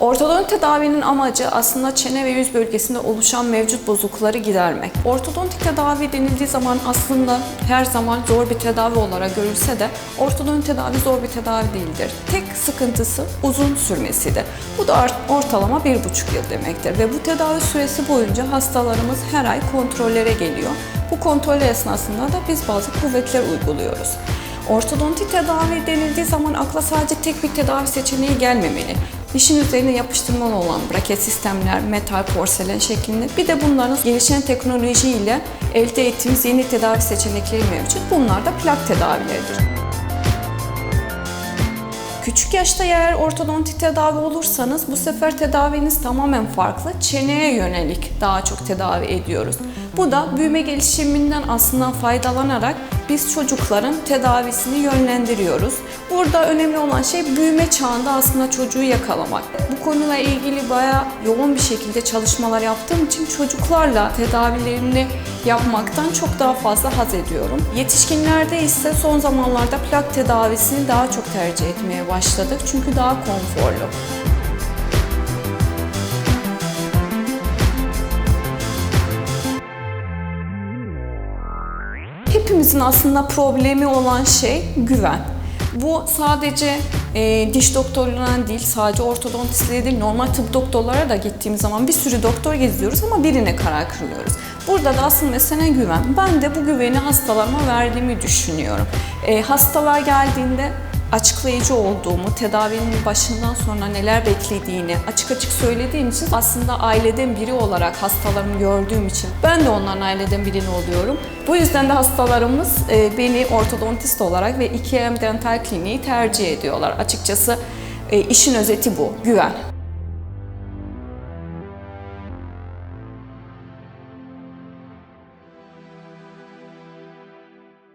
Ortodont tedavinin amacı aslında çene ve yüz bölgesinde oluşan mevcut bozuklukları gidermek. Ortodontik tedavi denildiği zaman aslında her zaman zor bir tedavi olarak görülse de ortodont tedavi zor bir tedavi değildir. Tek sıkıntısı uzun sürmesidir. Bu da ortalama bir buçuk yıl demektir ve bu tedavi süresi boyunca hastalarımız her ay kontrollere geliyor. Bu kontroller esnasında da biz bazı kuvvetler uyguluyoruz. Ortodonti tedavi denildiği zaman akla sadece tek bir tedavi seçeneği gelmemeli. Dişin üzerine yapıştırmalı olan braket sistemler, metal, porselen şeklinde bir de bunların gelişen teknolojiyle elde ettiğimiz yeni tedavi seçenekleri mevcut. Bunlar da plak tedavileridir. Küçük yaşta eğer ortodontik tedavi olursanız bu sefer tedaviniz tamamen farklı. Çeneye yönelik daha çok tedavi ediyoruz. Bu da büyüme gelişiminden aslında faydalanarak biz çocukların tedavisini yönlendiriyoruz. Burada önemli olan şey büyüme çağında aslında çocuğu yakalamak. Bu konuyla ilgili bayağı yoğun bir şekilde çalışmalar yaptığım için çocuklarla tedavilerini yapmaktan çok daha fazla haz ediyorum. Yetişkinlerde ise son zamanlarda plak tedavisini daha çok tercih etmeye başladık çünkü daha konforlu. Hepimizin aslında problemi olan şey güven. Bu sadece e, diş doktorlarına değil, sadece ortodontistliğe değil, normal tıp doktorlara da gittiğimiz zaman bir sürü doktor geziyoruz ama birine karar kılıyoruz. Burada da asıl mesele güven. Ben de bu güveni hastalarıma verdiğimi düşünüyorum. E, hastalar geldiğinde açıklayıcı olduğumu, tedavinin başından sonra neler beklediğini açık açık söylediğim için aslında aileden biri olarak hastalarımı gördüğüm için ben de onların aileden birini oluyorum. Bu yüzden de hastalarımız e, beni ortodontist olarak ve 2M Dental Kliniği tercih ediyorlar. Açıkçası e, işin özeti bu, güven.